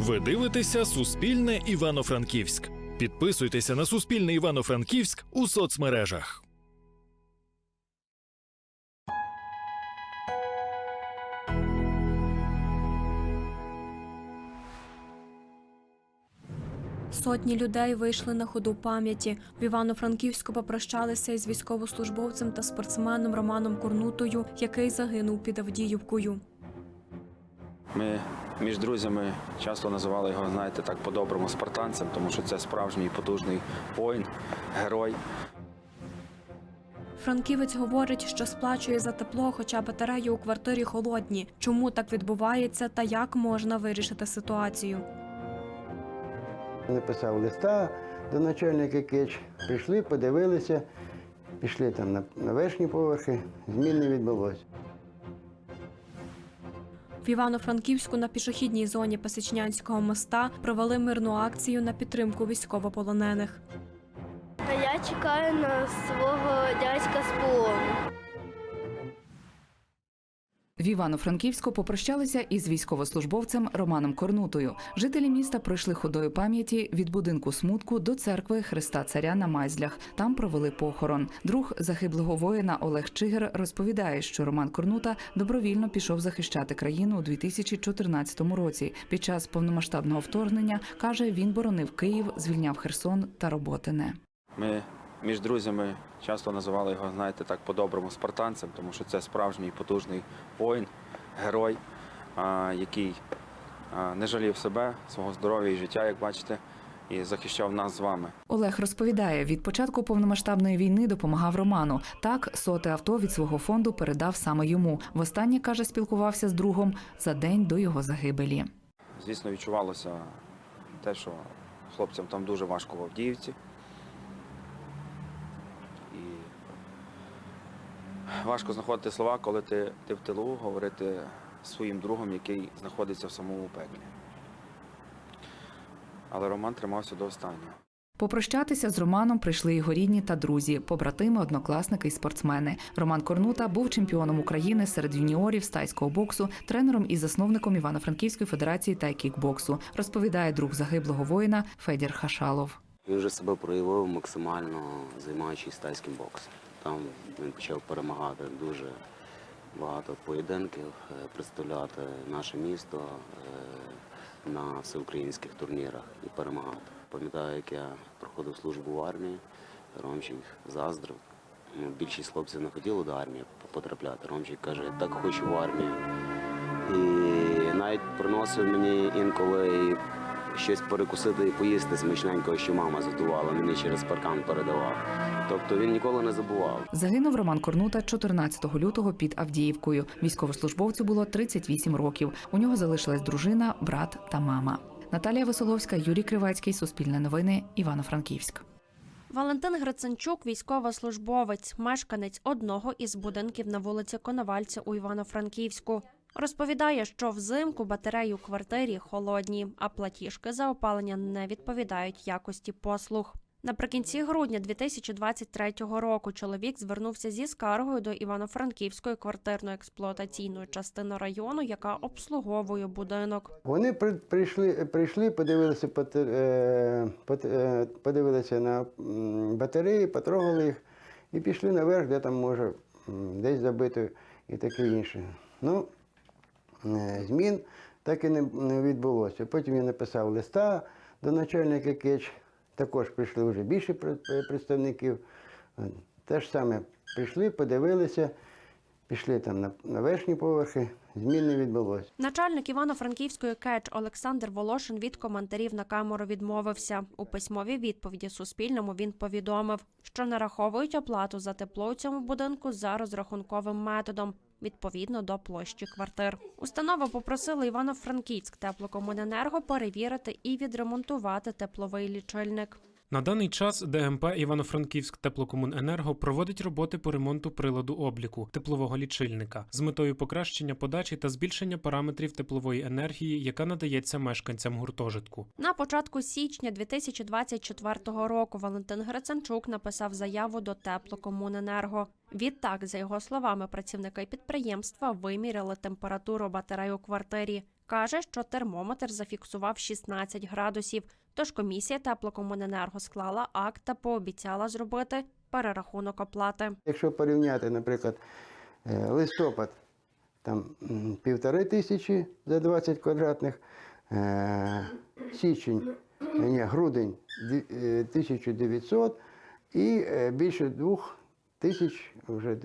Ви дивитеся Суспільне Івано-Франківськ. Підписуйтеся на Суспільне Івано-Франківськ у соцмережах. Сотні людей вийшли на ходу пам'яті. В Івано-Франківську попрощалися із військовослужбовцем та спортсменом Романом Корнутою, який загинув під Авдіївкою. Ми між друзями часто називали його, знаєте, так по-доброму спартанцем, тому що це справжній потужний воїн, герой. Франківець говорить, що сплачує за тепло, хоча батареї у квартирі холодні. Чому так відбувається та як можна вирішити ситуацію? Написав листа до начальника КЕЧ. Прийшли, подивилися, пішли там на, на верхні поверхи, змін не відбулося. В Івано-Франківську на пішохідній зоні Пасічнянського моста провели мирну акцію на підтримку військовополонених. Я чекаю на свого дядька з полону. В Івано-Франківську попрощалися із військовослужбовцем Романом Корнутою. Жителі міста пройшли ходою пам'яті від будинку смутку до церкви Христа Царя на Майзлях. Там провели похорон. Друг загиблого воїна Олег Чигир розповідає, що Роман Корнута добровільно пішов захищати країну у 2014 році. Під час повномасштабного вторгнення каже, він боронив Київ, звільняв Херсон та Роботине. Ми між друзями часто називали його, знаєте, так по-доброму спартанцем, тому що це справжній потужний воїн, герой, який не жалів себе, свого здоров'я і життя, як бачите, і захищав нас з вами. Олег розповідає, від початку повномасштабної війни допомагав Роману. Так, соте авто від свого фонду передав саме йому. Востаннє каже, спілкувався з другом за день до його загибелі. Звісно, відчувалося те, що хлопцям там дуже важко в Авдіївці. Важко знаходити слова, коли ти, ти в тилу, говорити своїм другом, який знаходиться в самому пеклі. Але Роман тримався до останнього. Попрощатися з Романом прийшли його рідні та друзі, побратими, однокласники і спортсмени. Роман Корнута був чемпіоном України серед юніорів з тайського боксу, тренером і засновником Івано-Франківської федерації тайкікбоксу. Розповідає друг загиблого воїна Федір Хашалов. Він вже себе проявив максимально займаючись тайським боксом. Там він почав перемагати дуже багато поєдинків, е, представляти наше місто е, на всеукраїнських турнірах і перемагати. Пам'ятаю, як я проходив службу в армії, Ромчик заздрив. Ну, Більшість хлопців не хотіли до армії потрапляти. Ромчик каже, я так хочу в армію. І навіть приносив мені інколи щось перекусити і поїсти смачненького, що мама готувала, мені через паркан передавав. Тобто він ніколи не забував. Загинув Роман Корнута 14 лютого під Авдіївкою. Військовослужбовцю було 38 років. У нього залишилась дружина, брат та мама. Наталія Веселовська, Юрій Кривецький, Суспільне новини, Івано-Франківськ. Валентин Гриценчук, військовослужбовець, мешканець одного із будинків на вулиці Коновальця у Івано-Франківську. Розповідає, що взимку батареї у квартирі холодні, а платіжки за опалення не відповідають якості послуг. Наприкінці грудня 2023 року чоловік звернувся зі скаргою до Івано-Франківської квартирно-експлуатаційної частини району, яка обслуговує будинок. Вони при- прийшли, прийшли подивилися, е, е, подивилися на батареї, потрогали їх і пішли наверх, де там може десь забито і таке інше. Ну, змін так і не, відбулося. Потім я написав листа до начальника КЕЧ, також прийшли вже більше е, представників. Е, Те ж саме прийшли, подивилися, пішли там на, на верхні поверхи, змін не відбулося. Начальник Івано-Франківської КЕЧ Олександр Волошин від коментарів на камеру відмовився. У письмовій відповіді Суспільному він повідомив, що нараховують оплату за тепло у цьому будинку за розрахунковим методом. Відповідно до площі квартир, установа попросила Івано-Франківськ теплокомуненерго перевірити і відремонтувати тепловий лічильник. На даний час ДМП Івано-Франківськ Теплокомуненерго проводить роботи по ремонту приладу обліку теплового лічильника з метою покращення подачі та збільшення параметрів теплової енергії, яка надається мешканцям гуртожитку. На початку січня 2024 року Валентин Гриценчук написав заяву до Теплокомуненерго. Відтак, за його словами, працівники підприємства виміряли температуру батарей у квартирі. Каже, що термометр зафіксував 16 градусів. Тож комісія теплокомуненерго склала акт та пообіцяла зробити перерахунок оплати. Якщо порівняти, наприклад, е, листопад там півтори тисячі за 20 квадратних, е, січень, е, ні, грудень дві- е, 1900 і більше двох тисяч вже.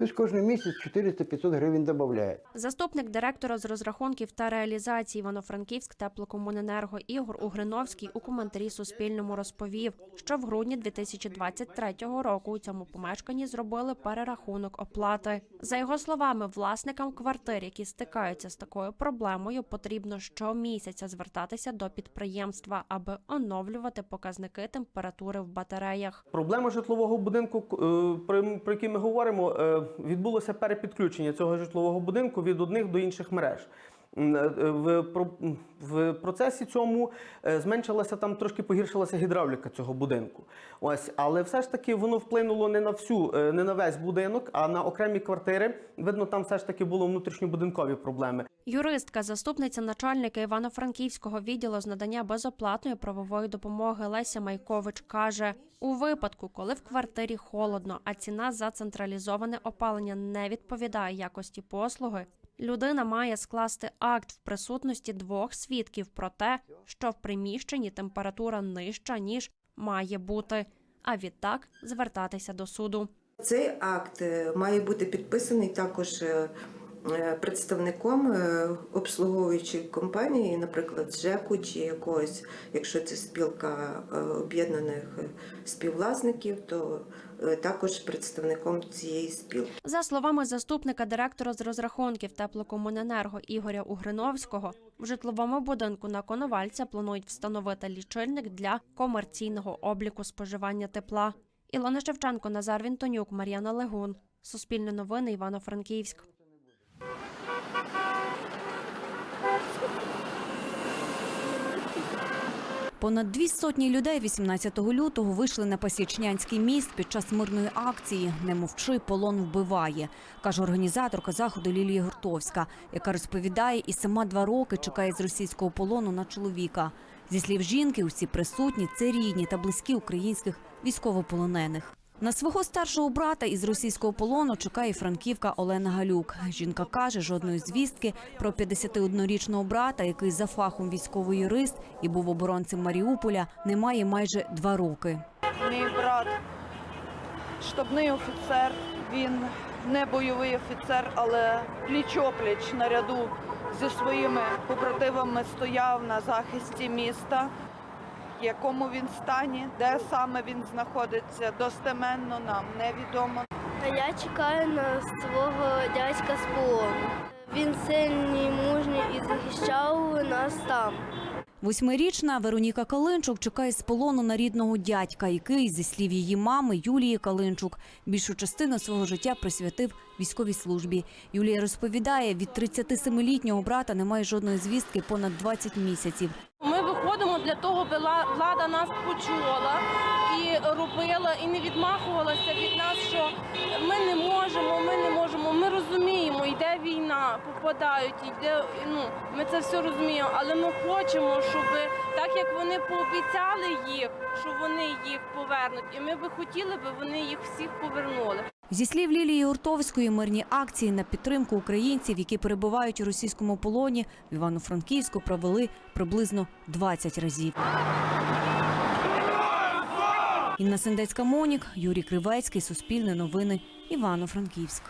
Тобто кожен місяць 400-500 гривень додають. Заступник директора з розрахунків та реалізації Івано-Франківськ теплокомуненерго Ігор Угриновський у коментарі Суспільному розповів, що в грудні 2023 року у цьому помешканні зробили перерахунок оплати. За його словами, власникам квартир, які стикаються з такою проблемою, потрібно щомісяця звертатися до підприємства, аби оновлювати показники температури в батареях. Проблема житлового будинку, е, про, який ми говоримо, е, відбулося перепідключення цього житлового будинку від одних до інших мереж. М, е, В, в процесі цьому е, зменшилася там трошки погіршилася гідравліка цього будинку. Ось, але все ж таки воно вплинуло не на всю, е, не на весь будинок, а на окремі квартири. Видно, там все ж таки було внутрішньобудинкові проблеми. Юристка, заступниця начальника Івано-Франківського відділу з надання безоплатної правової допомоги Леся Майкович каже: у випадку, коли в квартирі холодно, а ціна за централізоване опалення не відповідає якості послуги, людина має скласти акт в присутності двох свідків про те, що в приміщенні температура нижча ніж має бути. А відтак звертатися до суду. Цей акт е, має бути підписаний також е, представником е, обслуговуючої компанії, наприклад, ЖЕКу чи якогось, якщо це спілка е, об'єднаних е, співвласників, то е, також представником цієї спілки. За словами заступника директора з розрахунків теплокомуненерго Ігоря Угриновського, в житловому будинку на Коновальця планують встановити лічильник для комерційного обліку споживання тепла. Ілона Шевченко, Назар Вінтонюк, Мар'яна Легун. Суспільне новини Івано-Франківськ. Понад дві сотні людей 18 лютого вийшли на Пасічнянський міст під час мирної акції Не мовчи, полон вбиває, каже організаторка заходу Лілія Гуртовська, яка розповідає, і сама два роки чекає з російського полону на чоловіка. Зі слів жінки, усі присутні це рідні та близькі українських військовополонених. На свого старшого брата із російського полону чекає франківка Олена Галюк. Жінка каже, жодної звістки про 51-річного брата, який за фахом військовий юрист і був оборонцем Маріуполя, немає майже два роки. Мій брат штабний офіцер. Він не бойовий офіцер, але пліч-опліч наряду зі своїми побратимами стояв на захисті міста. В якому він стані, де саме він знаходиться, достеменно нам невідомо. А я чекаю на свого дядька з полону. Він сильний, мужній і захищав нас там. Восьмирічна Вероніка Калинчук чекає з полону на рідного дядька, який, зі слів її мами Юлії Калинчук, більшу частину свого життя присвятив військовій службі. Юлія розповідає, від 37-літнього брата немає жодної звістки понад 20 місяців. Ми виходимо для того, аби влада нас почула і робила, і не відмахувалася від нас, що ми не можемо, ми не можемо. Ми розуміємо, йде війна, попадають, йде. Ну ми це все розуміємо, але ми хочемо, щоб так як вони пообіцяли їх, що вони їх повернуть, і ми би хотіли, би вони їх всіх повернули. Зі слів Лілії Уртовської, мирні акції на підтримку українців, які перебувають у російському полоні, в Івано-Франківську провели приблизно 20 разів. Інна Сендецька Монік, Юрій Кривецький, Суспільне новини, Івано-Франківськ.